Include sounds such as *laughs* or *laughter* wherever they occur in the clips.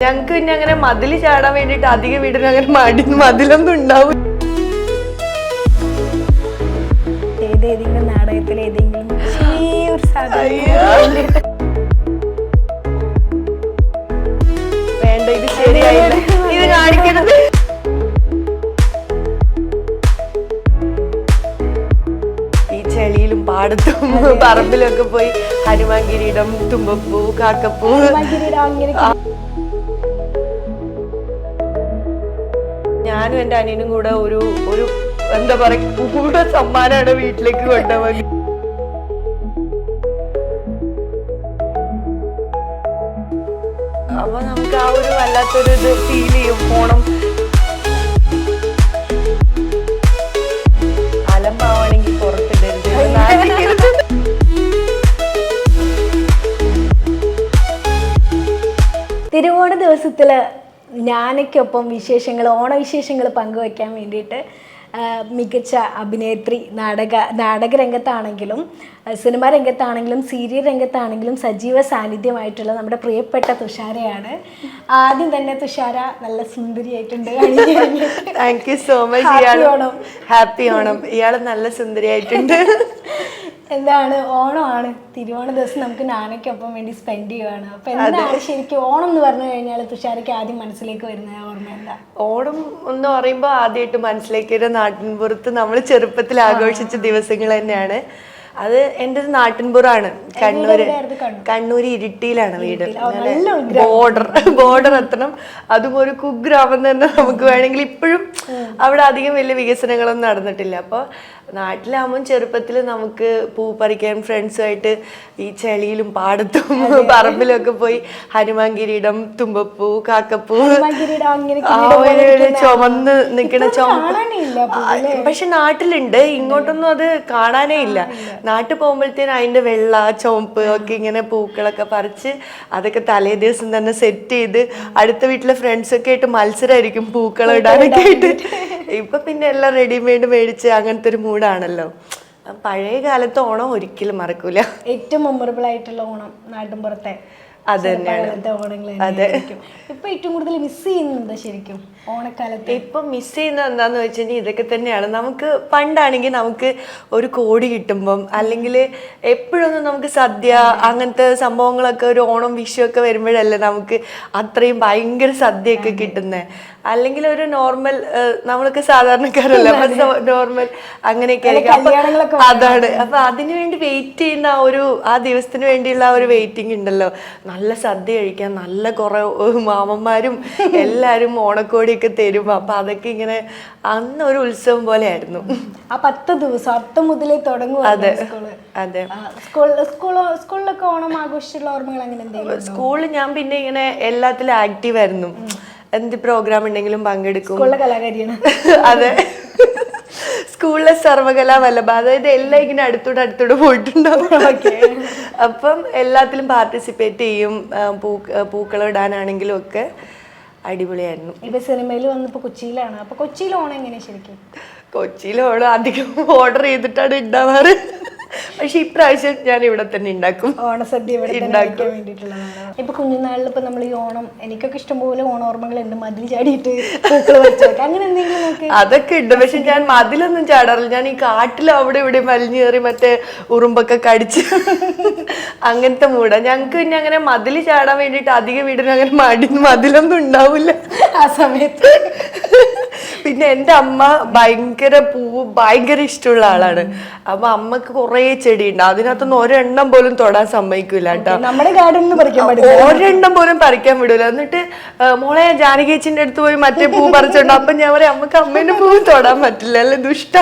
ഞങ്ങക്ക് പിന്നെ അങ്ങനെ മതിൽ ചാടാൻ വേണ്ടിട്ട് അധിക വീടിന് അങ്ങനെ മടി മതിലൊന്നും ഉണ്ടാവും നാടകത്തിൽ ഏതെങ്കിലും വേണ്ട ഇത് ശരിയായില്ല. ഇത് കാണിക്കരുത്. ഈ ചെളിയിലും പാടത്തും പറമ്പിലൊക്കെ പോയി ഹനുമാൻ കിരീടം തുമ്പപ്പൂ കാക്കപ്പൂ. ഞാനും എന്റെ അനിയനും കൂടെ ഒരു ഒരു എന്താ പറയുക കൂടെ സമ്മാനമാണ് വീട്ടിലേക്ക് കൊണ്ടുപോയി. അപ്പൊ നമുക്ക് ആ ഒരു വല്ലാത്തൊരു ഇത് ഫീൽ ചെയ്യും ഓണം. അലമ്പാവാണെങ്കിൽ പുറത്തിടരുത്. തിരുവോണ ദിവസത്തിൽ ഞാനയ്ക്കൊപ്പം വിശേഷങ്ങൾ ഓണവിശേഷങ്ങൾ പങ്കുവയ്ക്കാൻ വേണ്ടിയിട്ട് മികച്ച അഭിനേത്രി നാടക നാടകരംഗത്താണെങ്കിലും സിനിമാ രംഗത്താണെങ്കിലും സീരിയൽ രംഗത്താണെങ്കിലും സജീവ സാന്നിധ്യമായിട്ടുള്ള നമ്മുടെ പ്രിയപ്പെട്ട തുഷാരയാണ് ആദ്യം തന്നെ തുഷാര നല്ല സുന്ദരിയായിട്ടുണ്ട്. താങ്ക് യു സോ മച്ച് ഇയാൾ ഓണം. ഹാപ്പി ഓണം ഇയാൾ നല്ല സുന്ദരിയായിട്ടുണ്ട് *laughs* എന്താണ് ഓണമാണ്. തിരുവോണ ദിവസം നമുക്ക് നാനയ്ക്കൊപ്പം വേണ്ടി സ്പെൻഡ് ചെയ്യുവാണ്. അപ്പൊ എന്താണ് ശരിക്കും ഓണം എന്ന് പറഞ്ഞു കഴിഞ്ഞാൽ തുഷാരയ്ക്ക് ആദ്യം മനസ്സിലേക്ക് വരുന്ന ഓർമ്മ എന്താ? ഓണം എന്ന് പറയുമ്പോൾ ആദ്യമായിട്ട് മനസ്സിലേക്ക് വരുന്ന നാട്ടിൻപുറത്ത് നമ്മൾ ചെറുപ്പത്തിൽ ആഘോഷിച്ച ദിവസങ്ങൾ തന്നെയാണ്. അത് എന്റെ ഒരു നാട്ടിൻപുറാണ്. കണ്ണൂര് കണ്ണൂർ? കണ്ണൂര് ഇരിട്ടിയിലാണ് വീട്. ബോർഡർ ബോർഡർ എത്തണം. അതും ഒരു കുഗ്രാമം തന്നെ നമുക്ക് വേണമെങ്കിൽ ഇപ്പോഴും അവിടെ അധികം വലിയ വികസനങ്ങളൊന്നും നടന്നിട്ടില്ല. അപ്പോൾ നാട്ടിലാകുമ്പോൾ ചെറുപ്പത്തിൽ നമുക്ക് പൂ പറിക്കാൻ ഫ്രണ്ട്സുമായിട്ട് ഈ ചെളിയിലും പാടത്തും പറമ്പിലൊക്കെ പോയി ഹനുമാൻ കിരീടം തുമ്പപ്പൂ കാക്കപ്പൂ. ചുമന്ന് നിൽക്കണ ചുമപ്പ് ആ, പക്ഷെ നാട്ടിലുണ്ട്. ഇങ്ങോട്ടൊന്നും അത് കാണാനേ ഇല്ല. നാട്ടിൽ പോകുമ്പോഴത്തേനും അതിന്റെ വെള്ള ചുവപ്പ് ഒക്കെ ഇങ്ങനെ പൂക്കളൊക്കെ പറിച്ച് അതൊക്കെ തലേ ദിവസം തന്നെ സെറ്റ് ചെയ്ത് അടുത്ത വീട്ടിലെ ഫ്രണ്ട്സൊക്കെ ആയിട്ട് മത്സരമായിരിക്കും പൂക്കളം ഇടാനൊക്കെ ആയിട്ട്. ഇപ്പൊ പിന്നെ എല്ലാം റെഡിമെയ്ഡ് മേടിച്ച് അങ്ങനത്തെ ഒരു മൂഡാണല്ലോ പഴയ കാലത്ത് ഓണം ഒരിക്കലും മറക്കൂല. ഏറ്റവും മെമ്മറബിൾ ആയിട്ടുള്ള ഓണം നാട്ടിൻപുറത്തെ അത് തന്നെയാണ്. ഓണങ്ങൾ അതെ. ഇപ്പൊ ഏറ്റവും കൂടുതൽ മിസ് ചെയ്യുന്നത് ശരിക്കും. ഓണക്കാലത്ത്. ഇപ്പം മിസ് ചെയ്യുന്നത് എന്താന്ന് വെച്ചാൽ ഇതൊക്കെ തന്നെയാണ്. നമുക്ക് പണ്ടാണെങ്കിൽ നമുക്ക് ഒരു കോടി കിട്ടുമ്പം അല്ലെങ്കിൽ എപ്പോഴൊന്നും നമുക്ക് സദ്യ അങ്ങനത്തെ സംഭവങ്ങളൊക്കെ ഒരു ഓണം വിഷു ഒക്കെ വരുമ്പോഴല്ലേ നമുക്ക് അത്രയും ഭയങ്കര സദ്യയൊക്കെ കിട്ടുന്നത് അല്ലെങ്കിൽ ഒരു നോർമൽ നമ്മളൊക്കെ സാധാരണക്കാരല്ല. നോർമൽ അങ്ങനെയൊക്കെ ആയിരിക്കും. അതാണ്. അപ്പൊ അതിനു വേണ്ടി വെയിറ്റ് ചെയ്യുന്ന ആ ഒരു ആ ദിവസത്തിന് വേണ്ടിയുള്ള ആ ഒരു വെയിറ്റിംഗ് ഉണ്ടല്ലോ. നല്ല സദ്യ കഴിക്കാൻ നല്ല കുറെ മാമന്മാരും എല്ലാരും ഓണക്കോടിയൊക്കെ തരും. അപ്പൊ അതൊക്കെ ഇങ്ങനെ അന്ന് ഒരു ഉത്സവം പോലെ ആയിരുന്നു ആ പത്ത് ദിവസം അത്ത മുതലേ തുടങ്ങും അതെ. അതെ. സ്കൂളിലൊക്കെ ഓണം ആഘോഷിച്ചുള്ള ഓർമ്മകൾ അങ്ങനെ എന്തെങ്കിലും സ്കൂളിൽ ഞാൻ പിന്നെ ഇങ്ങനെ എല്ലാത്തിലും ആക്റ്റീവ് ആയിരുന്നു. എന്ത് പ്രോഗ്രാം ഉണ്ടെങ്കിലും പങ്കെടുക്കും. കലാകാരിയാണ്. *laughs* അതെ. സ്കൂളിലെ സർവകലാ വല്ലഭ. അതായത് എല്ലാം ഇങ്ങനെ അടുത്തൂടെ അടുത്തൂടെ പോയിട്ടുണ്ടാവും അപ്പം എല്ലാത്തിലും പാർട്ടിസിപ്പേറ്റ് ചെയ്യും. പൂ പൂക്കളം ഇടാനാണെങ്കിലും ഒക്കെ അടിപൊളിയായിരുന്നു. ഇപ്പൊ സിനിമയിൽ വന്നിപ്പോ കൊച്ചിയിലാണ്. അപ്പൊ കൊച്ചിയിൽ ഓണം എങ്ങനെയാ ശരിക്കും? കൊച്ചിയിൽ ഓണം അധികം ഓർഡർ ചെയ്തിട്ടാണ് ഉണ്ടാവാറ് പക്ഷെ ഇപ്രാവശ്യം ഞാൻ ഇവിടെ തന്നെ ഉണ്ടാക്കും. ഓണസദ്യ ഇവിടെ വേണ്ടിയിട്ടുള്ളതാണ്. ഇപ്പൊ കുഞ്ഞുനാളിൽ ഇപ്പൊ നമ്മൾ ഈ ഓണം എനിക്കൊക്കെ ഇഷ്ടംപോലെ ഓണോർമ്മകൾ ഉണ്ട് മതിൽ ചാടിയിട്ട് പൂക്കൾ വെച്ചൊക്കെ അങ്ങനെ എന്തെങ്കിലും അതൊക്കെ ഉണ്ട്. പക്ഷെ ഞാൻ മതിലൊന്നും ചാടാറില്ല. ഞാൻ ഈ കാട്ടിൽ അവിടെ ഇവിടെ മലിഞ്ഞേറി കയറി മറ്റേ ഉറുമ്പൊക്കെ കടിച്ച് അങ്ങനത്തെ മൂടാ. ഞങ്ങക്ക് പിന്നെ അങ്ങനെ മതിൽ ചാടാൻ വേണ്ടിട്ട് അധിക വീടിന് അങ്ങനെ മടി മതിലൊന്നും ഉണ്ടാവില്ല. ആ സമയത്ത്. പിന്നെ എന്റെ അമ്മ ഭയങ്കര പൂ ഭയങ്കര ഇഷ്ടമുള്ള ആളാണ്. അപ്പൊ അമ്മയ്ക്ക് ചെടി ഉണ്ട് അതിനകത്തൊന്നും ഒരെണ്ണം പോലും തൊടാൻ സമ്മതിക്കൂല കേട്ടോ. നമ്മുടെ ഗാർഡനിൽ പറിക്കാൻ പറ്റില്ല ഒരെണ്ണം പോലും പറിക്കാൻ വിടൂല. എന്നിട്ട് മോളെ ജാനകേച്ചിന്റെ അടുത്ത് പോയി മറ്റേ പൂ പറിച്ചോണ്ട് അപ്പൊ ഞാൻ പറയാം അമ്മയ്ക്ക് അമ്മേന്റെ പൂവ് തൊടാൻ പറ്റില്ല. അല്ലെ ദുഷ്ട?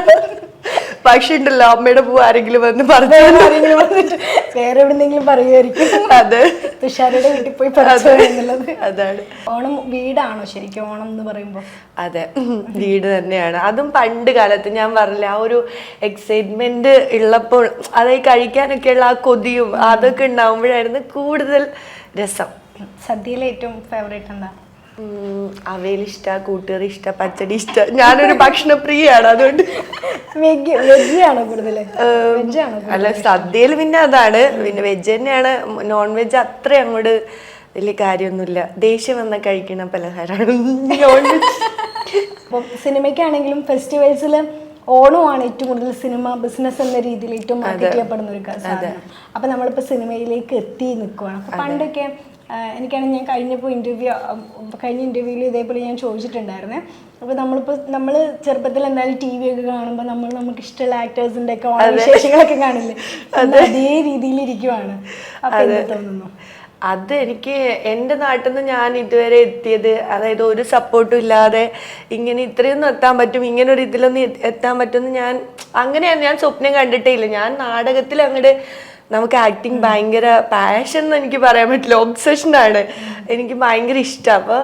പക്ഷെ ഉണ്ടല്ലോ അമ്മയുടെ പൂ ആരെങ്കിലും വന്ന് പറഞ്ഞു ആരെങ്കിലും വന്നിട്ട് വേറെ എവിടെന്നെങ്കിലും പറയുമായിരിക്കും. അതെ. തുഷാരയുടെ വീട്ടിൽ പോയി പറഞ്ഞത് എന്നുള്ളത്. അതാണ്. ഓണം വീടാണോ ശരിക്കും ഓണം എന്ന് പറയുമ്പോൾ അതെ. വീട് തന്നെയാണ്. അതും പണ്ട് കാലത്ത് ഞാൻ പറഞ്ഞില്ല ആ ഒരു എക്സൈറ്റ്മെന്റ് ഉള്ളപ്പോൾ അതായത് കഴിക്കാനൊക്കെയുള്ള ആ കൊതിയും അതൊക്കെ ഉണ്ടാവുമ്പോഴായിരുന്നു കൂടുതൽ രസം. സദ്യയിലെ ഏറ്റവും ഫേവറേറ്റ് എന്താ? അവിയൽ ഇഷ്ട കൂട്ടുകറി ഇഷ്ട പച്ചടി ഇഷ്ട. ഞാനൊരു ഭക്ഷണപ്രിയാണ് അതുകൊണ്ട്. അല്ല സദ്യയിൽ പിന്നെ അതാണ്. പിന്നെ വെജ് തന്നെയാണ്. നോൺ വെജ് അത്ര അങ്ങോട്ട് വലിയ കാര്യമൊന്നുമില്ല. ദേഷ്യം വന്നാൽ കഴിക്കണ പലഹാരമാണ്. Non veg. അപ്പം സിനിമയ്ക്കാണെങ്കിലും ഫെസ്റ്റിവൽസിൽ ഓണമാണ് ഏറ്റവും കൂടുതൽ സിനിമ ബിസിനസ് എന്ന രീതിയിൽ ഏറ്റവും മാർക്കറ്റ് ചെയ്യപ്പെടുന്ന ഒരു സാധനം. അപ്പൊ നമ്മളിപ്പോ സിനിമയിലേക്ക് എത്തി നിൽക്കുവാണ് അപ്പൊ പണ്ടൊക്കെ എനിക്കാണെങ്കിൽ ഞാൻ കഴിഞ്ഞപ്പോൾ ഇന്റർവ്യൂ കഴിഞ്ഞ ഇന്റർവ്യൂവിൽ ഇതേപോലെ ഞാൻ ചോദിച്ചിട്ടുണ്ടായിരുന്നേ. അപ്പോൾ നമ്മളിപ്പോൾ നമ്മൾ ചെറുപ്പത്തിൽ എന്തായാലും ടി വി ഒക്കെ കാണുമ്പോൾ നമ്മൾ നമുക്ക് ഇഷ്ടമുള്ള ആക്ടേഴ്സിന്റെ ഒക്കെ വിശേഷങ്ങളൊക്കെ കാണില്ലേ അതേ. രീതിയിൽ ഇരിക്കുവാണ് അപ്പൊ തോന്നുന്നു? അത് എനിക്ക് എന്റെ നാട്ടിൽ നിന്ന് ഞാൻ ഇതുവരെ എത്തിയത് അതായത് ഒരു സപ്പോർട്ടും ഇല്ലാതെ ഇങ്ങനെ ഇത്രയൊന്നും എത്താൻ പറ്റും ഇങ്ങനെ ഒരു ഇതിലൊന്നും എത്താൻ പറ്റുമെന്ന് ഞാൻ അങ്ങനെയാണ് ഞാൻ സ്വപ്നം കണ്ടിട്ടേ ഇല്ല. ഞാൻ നാടകത്തിൽ അങ്ങോട്ട് നമുക്ക് ആക്ടിങ് ഭയങ്കര പാഷൻ എന്ന് എനിക്ക് പറയാൻ പറ്റില്ല. ഒബ്സഷനാണ് എനിക്ക് ഭയങ്കര ഇഷ്ടം. അപ്പോൾ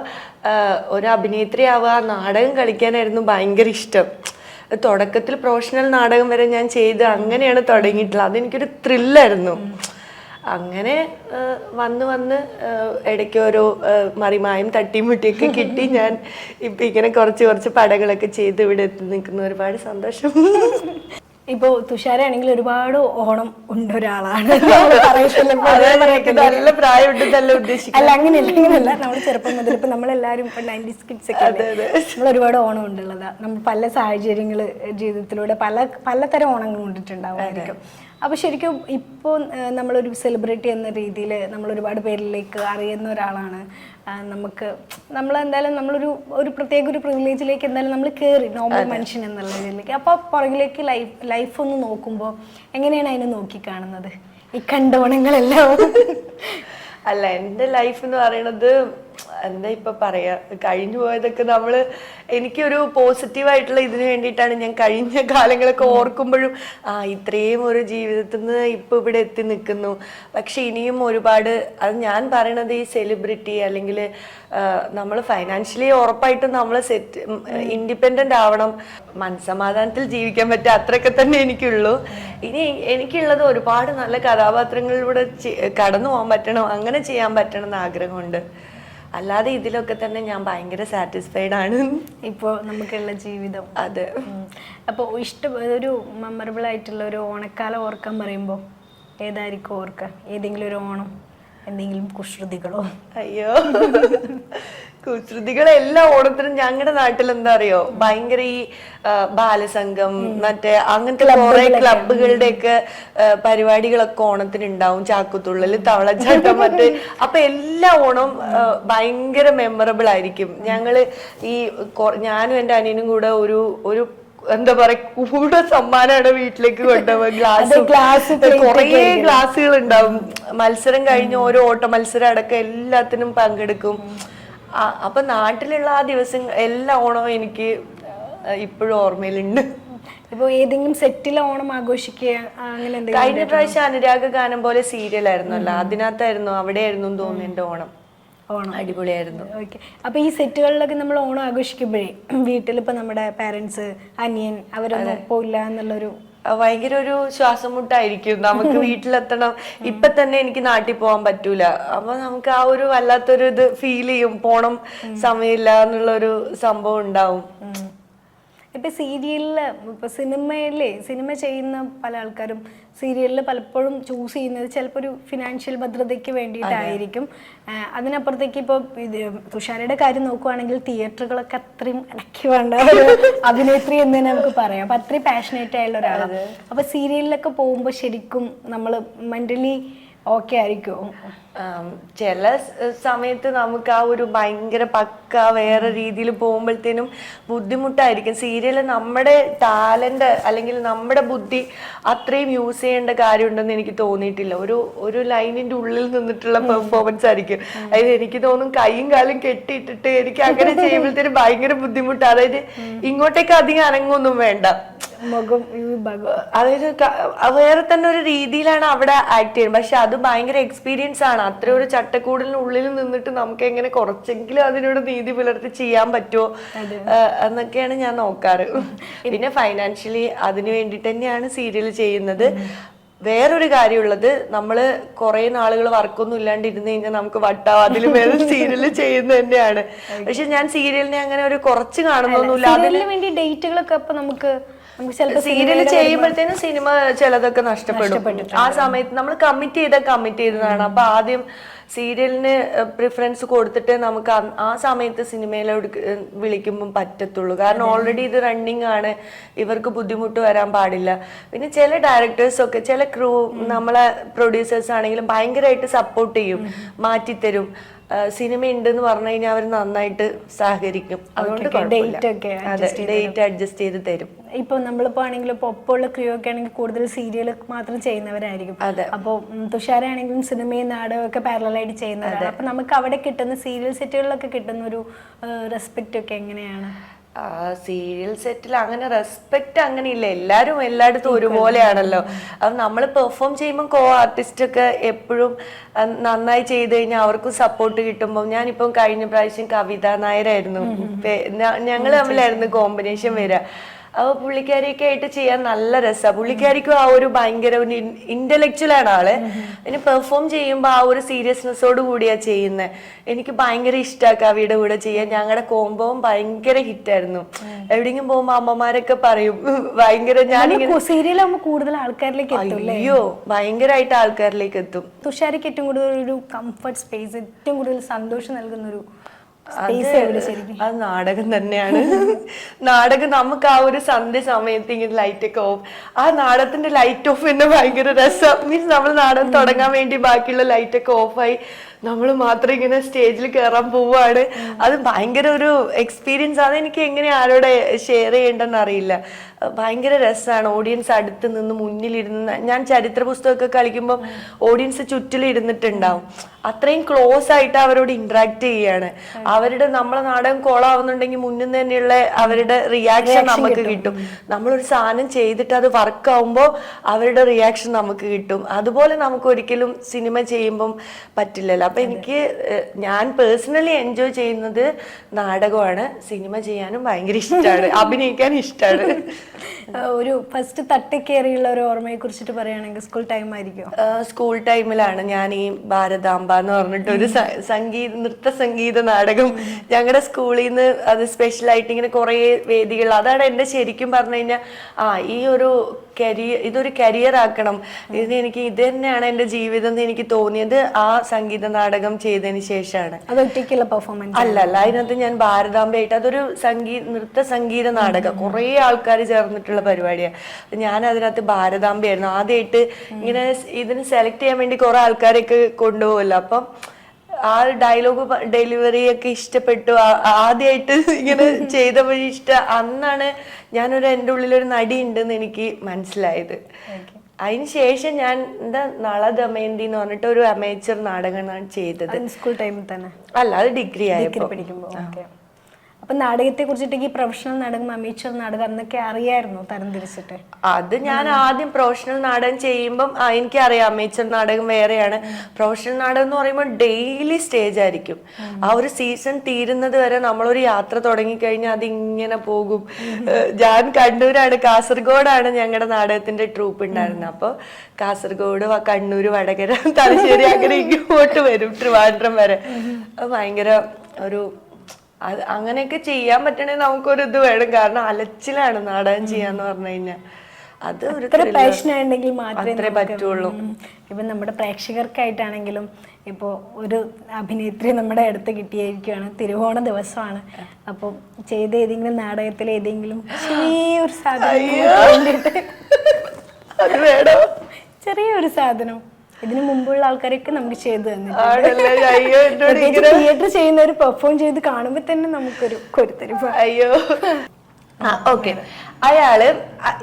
ഒരു അഭിനേത്രി ആവുക നാടകം കളിക്കാനായിരുന്നു ഭയങ്കര ഇഷ്ടം. തുടക്കത്തിൽ പ്രൊഫഷണൽ നാടകം വരെ ഞാൻ ചെയ്ത് അങ്ങനെയാണ് തുടങ്ങിയിട്ടുള്ളത്. അതെനിക്കൊരു ത്രില്ലായിരുന്നു അങ്ങനെ വന്ന് വന്ന് ഇടയ്ക്ക് ഓരോ മറിമായും തട്ടിമുട്ടിയൊക്കെ കിട്ടി. ഞാൻ ഇപ്പം ഇങ്ങനെ കുറച്ച് കുറച്ച് പടങ്ങളൊക്കെ ചെയ്ത് ഇവിടെ എത്തി നിൽക്കുന്ന. ഒരുപാട് സന്തോഷം. ഇപ്പോൾ തുഷാരാണെങ്കിൽ ഒരുപാട് ഓണം ഉണ്ട് ഒരാളാണ്. നല്ല പ്രായമുണ്ടെന്നല്ല ഉദ്ദേശിക്കുന്നത് അല്ല അങ്ങനെയല്ല അങ്ങനെയല്ല. നമ്മൾ ചെറുപ്പം മുതൽ ഇപ്പൊ നമ്മളെല്ലാരും ഇപ്പൊ നയന്റീസ് കിഡ്സ് ഒക്കെ നമ്മൾ ഒരുപാട് ഓണം ഉണ്ടുള്ളതാ. നമ്മൾ പല സാഹചര്യങ്ങൾ ജീവിതത്തിലൂടെ പല പലതരം ഓണങ്ങൾ കൊണ്ടിട്ടുണ്ടാവുമായിരിക്കും അപ്പൊ ശരിക്കും ഇപ്പോൾ നമ്മളൊരു സെലിബ്രിറ്റി എന്ന രീതിയിൽ നമ്മൾ ഒരുപാട് പേരിലേക്ക് അറിയുന്ന ഒരാളാണ്. നമുക്ക് നമ്മൾ എന്തായാലും നമ്മളൊരു ഒരു പ്രത്യേക ഒരു പ്രിവിലേജിലേക്ക് എന്തായാലും നമ്മൾ കയറി നോർമൽ മനുഷ്യൻ എന്നുള്ള ഇതിലേക്ക് അപ്പോൾ പുറകിലേക്ക് ലൈഫ് ലൈഫ് ഒന്ന് നോക്കുമ്പോൾ എങ്ങനെയാണ് അതിനെ നോക്കിക്കാണുന്നത്? ഈ കണ്ടോണങ്ങളെല്ലാം അല്ല എന്റെ ലൈഫ് എന്ന് പറയണത് എന്താ ഇപ്പൊ പറയാ കഴിഞ്ഞു പോയതൊക്കെ നമ്മൾ എനിക്കൊരു പോസിറ്റീവ് ആയിട്ടുള്ള ഇതിനു വേണ്ടിയിട്ടാണ് ഞാൻ കഴിഞ്ഞ *laughs* കാലങ്ങളൊക്കെ ഓർക്കുമ്പോഴും ആ ഇത്രയും ഒരു ജീവിതത്തിൽ നിന്ന് ഇപ്പൊ ഇവിടെ എത്തി നിൽക്കുന്നു. പക്ഷെ ഇനിയും ഒരുപാട് അത് ഞാൻ പറയണത് ഈ സെലിബ്രിറ്റി അല്ലെങ്കിൽ നമ്മൾ ഫൈനാൻഷ്യലി ഉറപ്പായിട്ടും നമ്മൾ സെറ്റ് ഇൻഡിപെൻഡന്റ് ആവണം. മനസമാധാനത്തിൽ ജീവിക്കാൻ പറ്റുക അത്രയൊക്കെ തന്നെ എനിക്കുള്ളൂ. ഇനി എനിക്കുള്ളത് ഒരുപാട് നല്ല കഥാപാത്രങ്ങളിലൂടെ കടന്നു പോകാൻ പറ്റണം അങ്ങനെ ചെയ്യാൻ പറ്റണം എന്ന് ആഗ്രഹമുണ്ട്. അല്ലാതെ ഇതിലൊക്കെ തന്നെ ഞാൻ ഭയങ്കര സാറ്റിസ്ഫൈഡ് ആണ്. ഇപ്പോൾ നമുക്കുള്ള ജീവിതം. അതെ. അപ്പോൾ ഇഷ്ടം ഒരു മെമ്മറബിൾ ആയിട്ടുള്ള ഒരു ഓണക്കാലം ഓർക്കാൻ പറയുമ്പോൾ ഏതായിരിക്കും ഓർക്കുക? ഏതെങ്കിലും ഒരു ഓണം എന്തെങ്കിലും കുശ്രുതികളോ അയ്യോ. കുസൃതികൾ എല്ലാ ഓണത്തിനും ഞങ്ങളുടെ നാട്ടിൽ എന്താ അറിയോ ഭയങ്കര ഈ ബാലസംഘം മറ്റേ അങ്ങനത്തെ കുറെ ക്ലബുകളുടെ ഒക്കെ പരിപാടികളൊക്കെ ഓണത്തിന് ഉണ്ടാവും ചാക്കുത്തുള്ളൽ തവളച്ചാട്ടം മറ്റേ അപ്പൊ എല്ലാ ഓണം ഭയങ്കര മെമ്മറബിൾ ആയിരിക്കും ഞങ്ങൾ ഈ ഞാനും എന്റെ അനിയനും കൂടെ ഒരു ഒരു എന്താ പറയാ കൂടെ സമ്മാനമാണ് വീട്ടിലേക്ക് കൊണ്ടുപോകുക ഗ്ലാസ് ഗ്ലാസ് കുറേ ക്ലാസ്സുകൾ ഉണ്ടാവും മത്സരം കഴിഞ്ഞ് ഓരോ ഓട്ട മത്സരം അടക്കം എല്ലാത്തിനും പങ്കെടുക്കും. അപ്പൊ നാട്ടിലുള്ള ആ ദിവസം എല്ലാ ഓണവും എനിക്ക് ഇപ്പോഴും ഓർമ്മയിലുണ്ട്. ഇപ്പോൾ ഏതെങ്കിലും സെറ്റിൽ ഓണം ആഘോഷിക്കുക അങ്ങനെ കഴിഞ്ഞ പ്രാവശ്യം അനുരാഗ ഗാനം പോലെ സീരിയൽ ആയിരുന്നല്ലോ അതിനകത്തായിരുന്നു അവിടെയായിരുന്നു തോന്നുന്നു എന്റെ ഓണം. ഓണം. അടിപൊളിയായിരുന്നു. ഓക്കെ. അപ്പോൾ ഈ സെറ്റുകളിലൊക്കെ നമ്മൾ ഓണം ആഘോഷിക്കുമ്പോഴേ വീട്ടിൽ ഇപ്പോൾ നമ്മുടെ പാരൻസ് അനിയൻ അവരൊന്നും പോയില്ല എന്നുള്ളൊരു ഭയങ്കര ഒരു ശ്വാസം മുട്ടായിരിക്കും നമുക്ക് *laughs* വീട്ടിലെത്തണം. ഇപ്പൊ തന്നെ എനിക്ക് നാട്ടിൽ പോകാൻ പറ്റൂല. അപ്പൊ നമുക്ക് ആ ഒരു വല്ലാത്തൊരു ഇത് ഫീൽ ചെയ്യും. പോണം സമയമില്ല എന്നുള്ള ഒരു സംഭവം ഉണ്ടാവും. ഇപ്പൊ സീരിയലിൽ ഇപ്പോൾ സിനിമയിലെ സിനിമ ചെയ്യുന്ന പല ആൾക്കാരും സീരിയലിൽ പലപ്പോഴും ചൂസ് ചെയ്യുന്നത് ചിലപ്പോൾ ഒരു ഫിനാൻഷ്യൽ ഭദ്രതയ്ക്ക് വേണ്ടിയിട്ടായിരിക്കും. അതിനപ്പുറത്തേക്ക് ഇപ്പോൾ ഇത് തുഷാരയുടെ കാര്യം നോക്കുവാണെങ്കിൽ തിയേറ്ററുകളൊക്കെ അത്രയും ഇടയ്ക്ക് വേണ്ട ഒരു അഭിനേത്രി എന്ന് തന്നെ നമുക്ക് പറയാം. അപ്പം അത്രയും പാഷനേറ്റ് ആയുള്ള ഒരാളാണ്. അപ്പം സീരിയലിലൊക്കെ പോകുമ്പോൾ ശരിക്കും നമ്മൾ മെന്റലി ഓക്കെ ആയിരിക്കും. ആം, ചില സമയത്ത് നമുക്ക് ആ ഒരു ഭയങ്കര പക്ക വേറെ രീതിയിൽ പോകുമ്പോഴത്തേനും ബുദ്ധിമുട്ടായിരിക്കും. സീരിയൽ നമ്മുടെ ടാലന്റ് അല്ലെങ്കിൽ നമ്മുടെ ബുദ്ധി അത്രയും യൂസ് ചെയ്യേണ്ട കാര്യമുണ്ടെന്ന് എനിക്ക് തോന്നിയിട്ടില്ല. ഒരു ഒരു ലൈനിന്റെ ഉള്ളിൽ നിന്നിട്ടുള്ള പെർഫോമൻസ് ആയിരിക്കും. അതായത് എനിക്ക് തോന്നും കൈയും കാലും കെട്ടിയിട്ടിട്ട് എനിക്ക് അങ്ങനെ ചെയ്യുമ്പോഴത്തേനും ഭയങ്കര ബുദ്ധിമുട്ട്. അതായത് ഇങ്ങോട്ടേക്ക് അധികം അനങ്ങൊന്നും വേണ്ട. മുഖം അതായത് വേറെ തന്നെ ഒരു രീതിയിലാണ് അവിടെ ആക്ട് ചെയ്യുന്നത്. പക്ഷെ അത് ഭയങ്കര എക്സ്പീരിയൻസ് ആണ്. അത്ര ഒരു ചട്ടക്കൂടിനുള്ളിൽ നിന്നിട്ട് നമുക്ക് എങ്ങനെ കുറച്ചെങ്കിലും അതിനോട് നീതി പുലർത്തി ചെയ്യാൻ പറ്റുമോ എന്നൊക്കെയാണ് ഞാൻ നോക്കാറ്. പിന്നെ ഫൈനാൻഷ്യലി അതിന് വേണ്ടിട്ട് തന്നെയാണ് സീരിയൽ ചെയ്യുന്നത്. വേറൊരു കാര്യമുള്ളത് നമ്മൾ കുറെ നാളുകൾ വർക്കൊന്നും ഇല്ലാണ്ട് ഇരുന്ന് കഴിഞ്ഞാൽ നമുക്ക് വട്ടാവും അതിലും വേറെ സീരിയൽ ചെയ്യുന്നത് തന്നെയാണ്. പക്ഷെ ഞാൻ സീരിയലിനെ അങ്ങനെ ഒരു കുറച്ച് കാണുന്നൊന്നുമില്ല. അതിന് വേണ്ടി ഡേറ്റുകളൊക്കെ അപ്പൊ നമുക്ക് നമുക്ക് ചിലപ്പോൾ സീരിയൽ ചെയ്യുമ്പോഴത്തേനും സിനിമ ചിലതൊക്കെ നഷ്ടപ്പെടും. ആ സമയത്ത് നമ്മൾ കമ്മിറ്റ് ചെയ്ത കമ്മിറ്റ് ചെയ്തതാണ്. അപ്പൊ ആദ്യം സീരിയലിന് പ്രിഫറൻസ് കൊടുത്തിട്ട് നമുക്ക് ആ- സമയത്ത് സിനിമയിലോട്ട് വിളിക്കുമ്പോൾ പറ്റത്തുള്ളൂ. കാരണം ഓൾറെഡി ഇത് റണ്ണിങ് ആണ്. ഇവർക്ക് ബുദ്ധിമുട്ട് വരാൻ പാടില്ല. പിന്നെ ചില ഡയറക്ടേഴ്സൊക്കെ ചില ക്രൂ നമ്മളെ പ്രൊഡ്യൂസേഴ്സ് ആണെങ്കിലും ഭയങ്കരമായിട്ട് സപ്പോർട്ട് ചെയ്യും മാറ്റിത്തരും. സിനിമ ഉണ്ട് എന്ന് പറഞ്ഞു കഴിഞ്ഞാൽ അവർ നന്നായിട്ട് സഹകരിക്കും. അതുകൊണ്ട് ഡേറ്റ് അഡ്ജസ്റ്റ് ചെയ്ത് തരും. ഇപ്പൊ നമ്മളിപ്പോ ആണെങ്കിലും ഇപ്പൊ ഒപ്പമുള്ള ക്രിയോ ഒക്കെ ആണെങ്കിൽ കൂടുതൽ സീരിയൽ മാത്രം ചെയ്യുന്നവരായിരിക്കും. അപ്പൊ അപ്പോൾ തുഷാരാണെങ്കിലും സിനിമയും നാടകം ഒക്കെ പാരലായിട്ട് ചെയ്യുന്നവരാണ്. അപ്പൊ നമുക്ക് അവിടെ കിട്ടുന്ന സീരിയൽ സെറ്റുകളിലൊക്കെ കിട്ടുന്ന ഒരു റെസ്പെക്റ്റ് ഒക്കെ എങ്ങനെയാണ്? സീരിയൽ സെറ്റിൽ അങ്ങനെ റെസ്പെക്ട് അങ്ങനെ ഇല്ല എല്ലാരും എല്ലായിടത്തും ഒരുപോലെയാണല്ലോ. അത് നമ്മൾ പെർഫോം ചെയ്യുമ്പോൾ കോ ആർട്ടിസ്റ്റ് ഒക്കെ എപ്പോഴും നന്നായി ചെയ്ത് കഴിഞ്ഞാൽ അവർക്കും സപ്പോർട്ട് കിട്ടുമ്പോൾ ഞാനിപ്പം കഴിഞ്ഞ പ്രാവശ്യം കവിത നായരായിരുന്നു. ഞങ്ങൾ തമ്മിലായിരുന്നു കോമ്പിനേഷൻ വരിക. അപ്പോൾ പുള്ളിക്കാരിയൊക്കെ ആയിട്ട് ചെയ്യാൻ നല്ല രസമാണ് പുള്ളിക്കാരിക്കും ആ ഒരു ഭയങ്കര ഒരു ഇന്റലക്ച്വൽ ആണ് ആൾ. ഇനി പെർഫോം ചെയ്യുമ്പോൾ ആ ഒരു സീരിയസ്നെസ്സോട് കൂടിയാ ചെയ്യുന്നത് എനിക്ക് ഭയങ്കര ഇഷ്ടമാണ് കവിയുടെ കൂടെ ചെയ്യാൻ. ഞങ്ങളുടെ കോമ്പവും ഭയങ്കര ഹിറ്റായിരുന്നു എവിടെയെങ്കിലും പോകുമ്പോൾ അമ്മമാരൊക്കെ പറയും *laughs* ഭയങ്കര ഞാനിങ്ങനെ സീരിയലാകുമ്പോ കൂടുതൽ ആൾക്കാരിലേക്ക് അയ്യോ ഭയങ്കരമായിട്ട് ആൾക്കാരിലേക്ക് എത്തും. തുഷാരിക്ക് ഏറ്റവും കൂടുതൽ ഒരു കംഫർട്ട് സ്പേസ് ഏറ്റവും കൂടുതൽ സന്തോഷം നൽകുന്ന ഒരു അത് നാടകം തന്നെയാണ്. *laughs* നാടകം നമുക്ക് ആ ഒരു സന്ധ്യ സമയത്ത് ഇങ്ങനെ ലൈറ്റ് ഒക്കെ ഓഫ് ആ നാടകത്തിന്റെ ലൈറ്റ് ഓഫ് തന്നെ ഭയങ്കര രസം. മീൻസ് നമ്മൾ നാടകം തുടങ്ങാൻ വേണ്ടി ബാക്കിയുള്ള ലൈറ്റ് ഒക്കെ ഓഫായി നമ്മൾ മാത്രം ഇങ്ങനെ സ്റ്റേജിൽ കയറാൻ പോവാണ്. അത് ഭയങ്കര ഒരു എക്സ്പീരിയൻസ് ആണ്. എനിക്ക് എങ്ങനെ ആരോടെ ഷെയർ ചെയ്യേണ്ടെന്ന് അറിയില്ല. ഭയങ്കര രസമാണ് ഓഡിയൻസ് അടുത്ത് നിന്ന് മുന്നിലിരുന്ന് ഞാൻ ചരിത്ര പുസ്തകമൊക്കെ കളിക്കുമ്പോൾ ഓഡിയൻസ് ചുറ്റിലിരുന്നിട്ടുണ്ടാവും. അത്രയും ക്ലോസ് ആയിട്ട് അവരോട് ഇന്ററാക്ട് ചെയ്യാണ്. അവരുടെ നമ്മളെ നാടകം കോളാവുന്നുണ്ടെങ്കിൽ മുന്നിൽ നിന്ന് തന്നെയുള്ള അവരുടെ റിയാക്ഷൻ നമുക്ക് കിട്ടും. നമ്മളൊരു സാധനം ചെയ്തിട്ട് അത് വർക്ക് ആവുമ്പോൾ അവരുടെ റിയാക്ഷൻ നമുക്ക് കിട്ടും. അതുപോലെ നമുക്ക് ഒരിക്കലും സിനിമ ചെയ്യുമ്പം പറ്റില്ലല്ലോ. അപ്പൊ എനിക്ക് ഞാൻ പേഴ്സണലി എൻജോയ് ചെയ്യുന്നത് നാടകമാണ്. സിനിമ ചെയ്യാനും ഭയങ്കര ഇഷ്ടമാണ് *laughs* അഭിനയിക്കാൻ ഇഷ്ടമാണ് ഒരു ഫസ്റ്റ് തട്ടിക്കേറിയുള്ള ഒരു ഓർമ്മയെ കുറിച്ചിട്ട് പറയുകയാണെങ്കിൽ സ്കൂൾ ടൈം ആയിരിക്കും സ്കൂൾ ടൈമിലാണ് ഞാൻ ഈ ഭാരതാംബ എന്ന് പറഞ്ഞിട്ട് ഒരു സംഗീത നൃത്ത സംഗീത നാടകം ഞങ്ങളുടെ സ്കൂളിൽ നിന്ന് അത് സ്പെഷ്യലായിട്ട് ഇങ്ങനെ കുറേ വേദികൾ അതാണ് എന്റെ ശരിക്കും പറഞ്ഞു കഴിഞ്ഞാൽ ആ ഈ ഒരു കരിയർ ഇതൊരു കരിയർ ആക്കണം. ഇത് എനിക്ക് ഇത് തന്നെയാണ് എന്റെ ജീവിതം എന്ന് എനിക്ക് തോന്നിയത് ആ സംഗീത നാടകം ചെയ്തതിന് ശേഷമാണ് അത് ഒറ്റയ്ക്കുള്ള പെർഫോമൻസ് അല്ല അല്ല അതിനകത്ത് ഞാൻ ഭാരതാംബയായിട്ട് അതൊരു സംഗീത നൃത്ത സംഗീത നാടകം. കുറേ ആൾക്കാർ ചേർന്നിട്ടുള്ള പരിപാടിയാണ് ഞാൻ അതിനകത്ത് ഭാരതാംബയായിരുന്നു. ആദ്യമായിട്ട് ഇങ്ങനെ ഇതിന് സെലക്ട് ചെയ്യാൻ വേണ്ടി കുറെ ആൾക്കാരെയൊക്കെ കൊണ്ടുപോകല്ലോ അപ്പം ആ ഡയലോഗ് ഡെലിവറി ഒക്കെ ഇഷ്ടപ്പെട്ടു. ആദ്യമായിട്ട് ഇങ്ങനെ *laughs* ചെയ്തപ്പോൾ ഇഷ്ട അന്നാണ് ഞാനൊരു എന്റെ ഉള്ളിലൊരു നടി ഉണ്ടെന്ന് എനിക്ക് മനസ്സിലായത്. അതിന് ശേഷം ഞാൻ എന്താ നള ദമയന്തി എന്ന് പറഞ്ഞിട്ട് ഒരു അമേച്ചർ നാടകമാണ് ചെയ്തത്. സ്കൂൾ ടൈമിൽ തന്നെ? അല്ല അത് ഡിഗ്രി ആയപ്പോ. പഠിക്കുമ്പോൾ അപ്പൊ നാടകത്തെ കുറിച്ചിട്ട് ഈ പ്രൊഫഷണൽ നാടകം അമേച്ചർ നാടകം എന്നൊക്കെ അറിയായിരുന്നു? തരം തിരിച്ചിട്ട്? അത് ഞാൻ ആദ്യം പ്രൊഫഷണൽ നാടകം ചെയ്യുമ്പം എനിക്ക് എനിക്കറിയാം അമേച്ചർ നാടകം വേറെയാണ്. പ്രൊഫഷണൽ നാടകം എന്ന് പറയുമ്പോൾ ഡെയിലി സ്റ്റേജ് ആയിരിക്കും. ആ ഒരു സീസൺ തീരുന്നത് വരെ നമ്മളൊരു യാത്ര തുടങ്ങിക്കഴിഞ്ഞാൽ അതിങ്ങനെ പോകും. ഞാൻ കണ്ണൂരാണ് കാസർഗോഡാണ് ഞങ്ങളുടെ നാടകത്തിന്റെ ട്രൂപ്പ് ഉണ്ടായിരുന്നത് അപ്പോൾ കാസർഗോഡ് കണ്ണൂര് വടകര തലശ്ശേരി അങ്ങനെ ഇങ്ങോട്ട് വരും ട്രിവാൻഡ്രം വരെ. ഭയങ്കര ഒരു അത് അങ്ങനെയൊക്കെ ചെയ്യാൻ പറ്റണേ നമുക്കൊരു ഇത് വേണം. കാരണം അലച്ചിലാണ് നാടകം ചെയ്യാന്ന് പറഞ്ഞു കഴിഞ്ഞാൽ അത് ഒരു. പാഷൻ ഉണ്ടെങ്കിൽ മാത്രമേ പറ്റുള്ളൂ. ഇപ്പൊ നമ്മുടെ പ്രേക്ഷകർക്കായിട്ടാണെങ്കിലും ഇപ്പോ ഒരു അഭിനേത്രി നമ്മുടെ അടുത്ത് കിട്ടിയിരിക്കുകയാണ് തിരുവോണ ദിവസമാണ്. അപ്പോൾ ചെയ്ത ഏതെങ്കിലും നാടകത്തിൽ ഏതെങ്കിലും ചെറിയൊരു സാധനം ചെറിയൊരു സാധനം. ഇതിനു മുമ്പുള്ള ആൾക്കാരൊക്കെ നമുക്ക് ചെയ്തു തന്നിട്ടുണ്ട്. തിയേറ്റർ ചെയ്യുന്നവർ പെർഫോം ചെയ്ത് കാണുമ്പോൾ തന്നെ നമുക്കൊരു കൊരുത്തരിപ്പ്. അയ്യോ. ആ ഓക്കെ. അയാൾ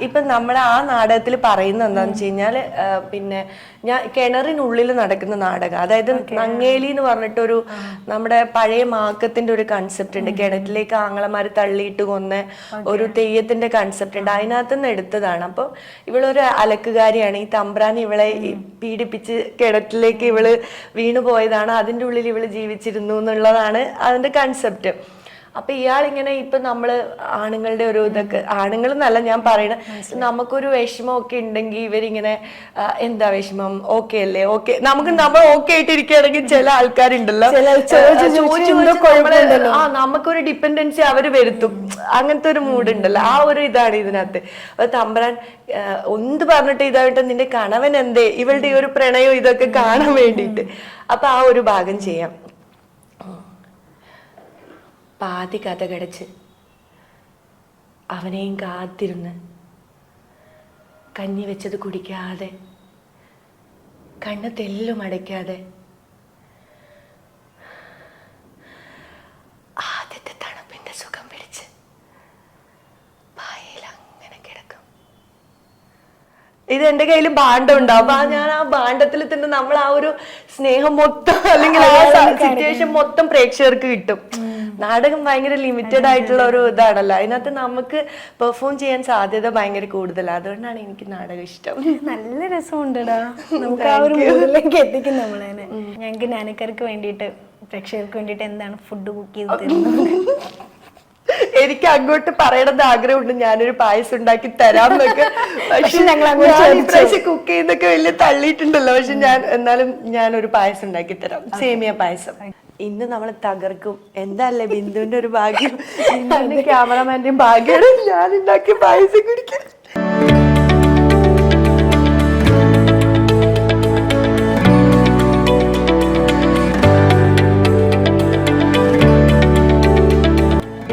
ഇപ്പൊ നമ്മൾ ആ നാടകത്തിൽ പറയുന്ന എന്താന്ന് വെച്ച് കഴിഞ്ഞാൽ പിന്നെ ഞാൻ കിണറിനുള്ളിൽ നടക്കുന്ന നാടകം. അതായത് നങ്ങേലി എന്ന് പറഞ്ഞിട്ടൊരു നമ്മുടെ പഴയ മാക്കത്തിന്റെ ഒരു കൺസെപ്റ്റ് ഉണ്ട്. കിണറ്റിലേക്ക് ആങ്ങളമാര് തള്ളിയിട്ട് കൊന്ന ഒരു തെയ്യത്തിന്റെ കൺസെപ്റ്റ് ഉണ്ട്. അതിനകത്ത് നിന്ന് എടുത്തതാണ്. അപ്പൊ ഇവളൊരു അലക്കുകാരിയാണ്. ഈ തമ്പ്രാൻ ഇവളെ പീഡിപ്പിച്ച് കിണറ്റിലേക്ക് ഇവൾ വീണു പോയതാണ് അതിന്റെ ഉള്ളിൽ ഇവൾ ജീവിച്ചിരുന്നു എന്നുള്ളതാണ് അതിന്റെ കൺസെപ്റ്റ് അപ്പൊ ഇയാളിങ്ങനെ ഇപ്പൊ നമ്മൾ ആണുങ്ങളുടെ ഒരു ഇതൊക്കെ ആണുങ്ങൾ എന്നല്ല ഞാൻ പറയുന്നത് നമുക്കൊരു വിഷമമൊക്കെ ഉണ്ടെങ്കിൽ ഇവരിങ്ങനെ എന്താ വിഷമം? ഓക്കെ അല്ലേ? ഓക്കെ. നമുക്ക് നമ്മൾ ഓക്കെ ആയിട്ട് ഇരിക്കുകയാണെങ്കിൽ ചില ആൾക്കാരുണ്ടല്ലോ. ആ നമുക്കൊരു ഡിപ്പെൻഡൻസി അവർ വരുത്തും. അങ്ങനത്തെ ഒരു മൂഡ് ഉണ്ടല്ലോ. ആ ഒരു ഇതാണ് ഇതിനകത്ത്. അപ്പൊ തമ്പ്രാൻ ഒന്ന് പറഞ്ഞിട്ട് ഇതായിട്ട് നിന്റെ കണവൻ എന്തേ? ഇവളുടെ ഈ ഒരു പ്രണയം ഇതൊക്കെ കാണാൻ വേണ്ടിയിട്ട്. അപ്പൊ ആ ഒരു ഭാഗം ചെയ്യാം. പാതി കഥ കടച്ച് അവനെയും കാത്തിരുന്ന് കഞ്ഞി വെച്ചത് കുടിക്കാതെ കണ്ണ് തെല്ലും അടയ്ക്കാതെ ആദ്യത്തെ തണുപ്പിന്റെ സുഖം പിടിച്ച് പായയിൽ അങ്ങനെ കിടക്കും. ഇത് എന്റെ കയ്യിൽ ഭാണ്ഡം ഉണ്ടാവും അപ്പൊ ഞാൻ ആ ഭാണ്ഡത്തിൽ തന്നെ നമ്മൾ ആ ഒരു സ്നേഹം മൊത്തം അല്ലെങ്കിൽ ആ സിറ്റുവേഷൻ മൊത്തം പ്രേക്ഷകർക്ക് കിട്ടും. നാടകം ഭയങ്കര ലിമിറ്റഡ് ആയിട്ടുള്ള ഒരു ഇതാണല്ലോ. അതിനകത്ത് നമുക്ക് പെർഫോം ചെയ്യാൻ സാധ്യത ഭയങ്കര കൂടുതലാണ് അതുകൊണ്ടാണ് എനിക്ക് നാടകം ഇഷ്ടം. *laughs* നല്ല രസമുണ്ടടാ. *laughs* നമുക്ക് ആ ഒരു മൂഡിലേക്ക് എത്തിക്കും നമ്മളെ ഞങ്ങൾക്ക് നാനക്കാർക്ക് വേണ്ടിയിട്ട് പ്രേക്ഷകർക്ക് വേണ്ടിയിട്ട് എന്താണ് ഫുഡ് കുക്ക് ചെയ്ത് *laughs* എനിക്ക് അങ്ങോട്ട് പറയണത് ആഗ്രഹമുണ്ട്. ഞാനൊരു പായസം ഉണ്ടാക്കി തരാം എന്നൊക്കെ പക്ഷെ ഞങ്ങൾ ഇപ്രാവശ്യം കുക്ക് ചെയ്യുന്നൊക്കെ വലിയ തള്ളിയിട്ടുണ്ടല്ലോ. പക്ഷെ ഞാൻ എന്നാലും ഞാനൊരു പായസം ഉണ്ടാക്കി തരാം. സേമിയ പായസം. ഇന്ന് നമ്മൾ തകർക്കും. എന്തല്ലേ ബിന്ദുവിന്റെ ഒരു ഭാഗ്യം? *laughs* ഇന്ന് ക്യാമറമാന്റെയും ഭാഗ്യമാണ് ഞാൻ ഉണ്ടാക്കി പായസം കുടിക്കും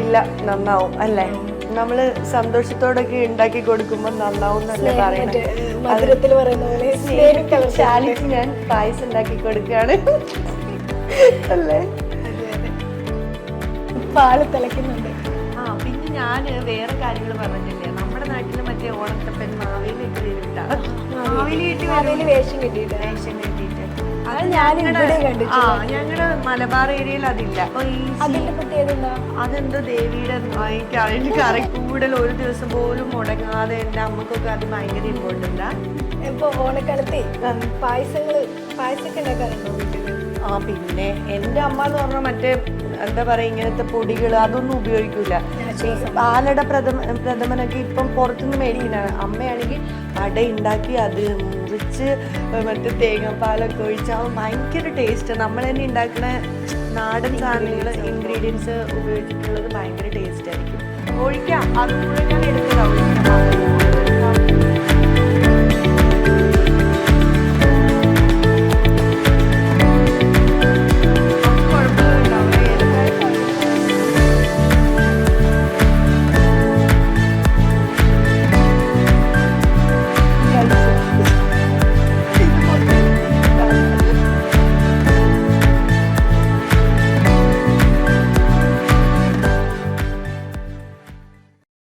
ഇല്ല നന്നാവും അല്ലേ? നമ്മൾ സന്തോഷത്തോടൊക്കെ ഉണ്ടാക്കി കൊടുക്കുമ്പോ നന്നാവും എന്നല്ലേ പറയണത് മധുരത്തിൽ പറയുന്ന പോലെ സ്നേഹിക്കണം ഞാൻ പായസം ഉണ്ടാക്കി കൊടുക്കുകയാണ്. അല്ലേ? പാൽ തിളയ്ക്കുന്നുണ്ട്. ആ പിന്നെ ഞാൻ വേറെ കാര്യങ്ങൾ പറഞ്ഞില്ലേ നമ്മുടെ നാട്ടിൽ മറ്റേ ഓണത്തപ്പൻ മാവേലിയൊക്കെ വരും മാവേലി കിട്ടി അതിൽ വേഷം കിട്ടിയിട്ട്. വേഷം കെട്ടിയിട്ട്. അത് ഞാൻ ആ ഞങ്ങളുടെ മലബാർ ഏരിയയിൽ അതില്ല. അതെന്തോ ദേവിയുടെ അതിന്റെ കറക്റ്റ് കൂടുതൽ ഒരു ദിവസം പോലും മുടങ്ങാതെ എന്റെ അമ്മക്കൊക്കെ അത് ഭയങ്കര ഇമ്പോർട്ടന്റാ ഇപ്പൊ ഓണക്കാലത്തെ പായസങ്ങൾ പായസമൊക്കെ ഉണ്ടാക്കാറുണ്ടോ വീട്ടിൽ? ആ പിന്നെ എന്റെ അമ്മ എന്ന് പറഞ്ഞാൽ മറ്റേ എന്താ പറയുക ഇങ്ങനത്തെ പൊടികൾ അതൊന്നും ഉപയോഗിക്കില്ല പാലട പ്രഥമ പ്രഥമനൊക്കെ ഇപ്പം പുറത്തുനിന്ന് മേടിക്കുന്നതാണ് അമ്മയാണെങ്കിൽ അട ഉണ്ടാക്കി അത് മുറിച്ച് മറ്റേ തേങ്ങാപ്പാലൊക്കെ ഒഴിച്ച് അത് ഭയങ്കര ടേസ്റ്റ് നമ്മൾ തന്നെ ഉണ്ടാക്കുന്ന നാടൻ സാധനങ്ങൾ ഇൻഗ്രീഡിയൻസ് ഉപയോഗിച്ചിട്ടുള്ളത് ഭയങ്കര ടേസ്റ്റ് ആയിരിക്കും. ഒഴിക്കാം. അത് മുഴുവൻ ഞാൻ എടുത്തതാണ്